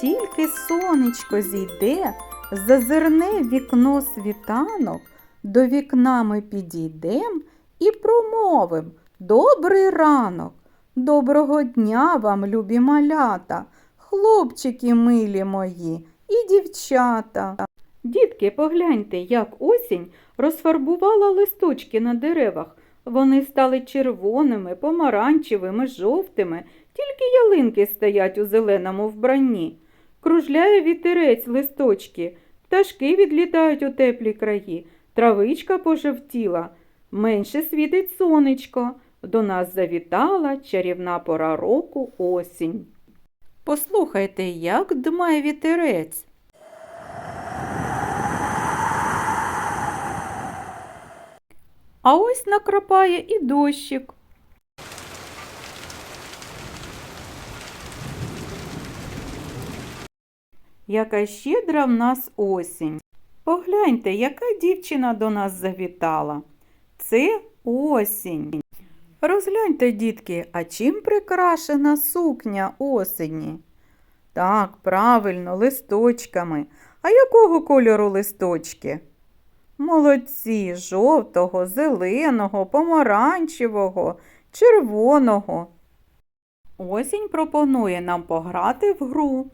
тільки сонечко зійде, зазирне вікно світанок, до вікна ми підійдем і промовим Добрий ранок, доброго дня вам, любі малята, хлопчики милі мої і дівчата. Дітки, погляньте, як осінь розфарбувала листочки на деревах. Вони стали червоними, помаранчевими, жовтими, тільки ялинки стоять у зеленому вбранні. Кружляє вітерець листочки, пташки відлітають у теплі краї, травичка пожевтіла, менше світить сонечко. До нас завітала чарівна пора року осінь. Послухайте, як дмає вітерець. А ось накрапає і дощик. Яка щедра в нас осінь. Погляньте, яка дівчина до нас завітала. Це осінь. Розгляньте, дітки, а чим прикрашена сукня осені? Так, правильно, листочками. А якого кольору листочки? Молодці, жовтого, зеленого, помаранчевого, червоного. Осінь пропонує нам пограти в гру.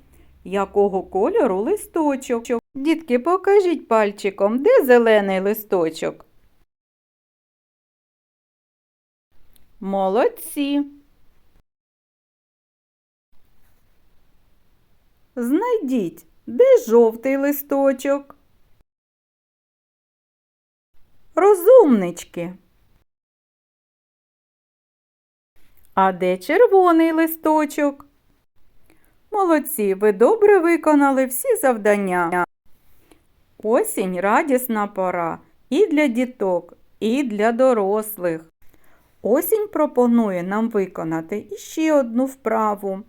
Якого кольору листочок? Дітки, покажіть пальчиком, де зелений листочок? Молодці. Знайдіть, де жовтий листочок? Розумнички. А де червоний листочок? Молодці, ви добре виконали всі завдання. Осінь радісна пора і для діток, і для дорослих. Осінь пропонує нам виконати іще одну вправу.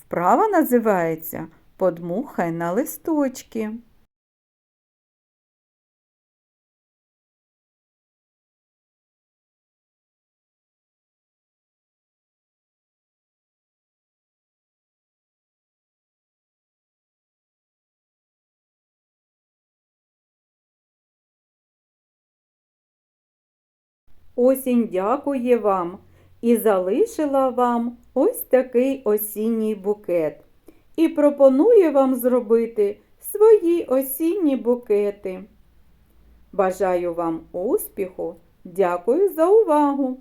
Вправа називається Подмухай на листочки. Осінь дякує вам і залишила вам ось такий осінній букет. І пропонує вам зробити свої осінні букети. Бажаю вам успіху! Дякую за увагу!